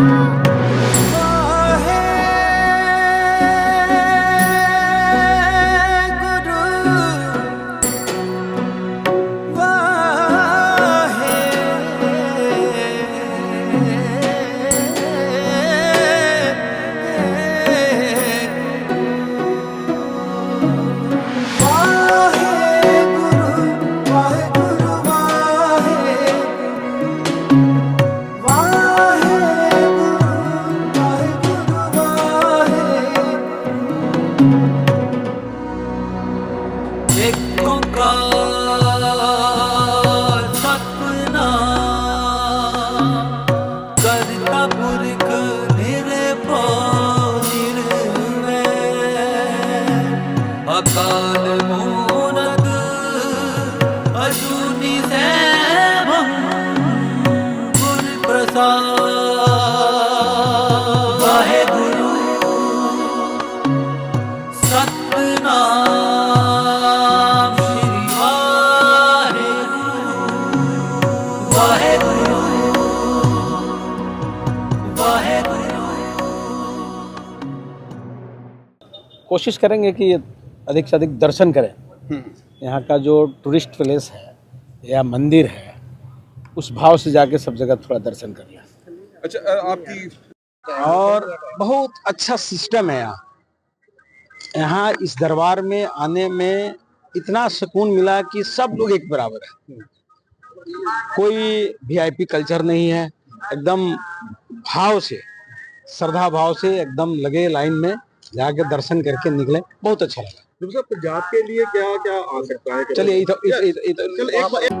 Thank. कोशिश करेंगे कि अधिक से अधिक दर्शन करें। यहाँ का जो टूरिस्ट प्लेस है या मंदिर है उस भाव से जाके सब जगह थोड़ा दर्शन कर लें। अच्छा आपकी और बहुत अच्छा सिस्टम है यहाँ। यहाँ इस दरबार में आने में इतना सुकून मिला कि सब लोग एक बराबर है। कोई वीआईपी कल्चर नहीं है एकदम भाव से श्रद्धा भाव से एकदम लगे लाइन में। जाके दर्शन करके निकले। बहुत अच्छा लगा। जब पंजाब के लिए क्या क्या आ सकता है? चलिए इधर इधर-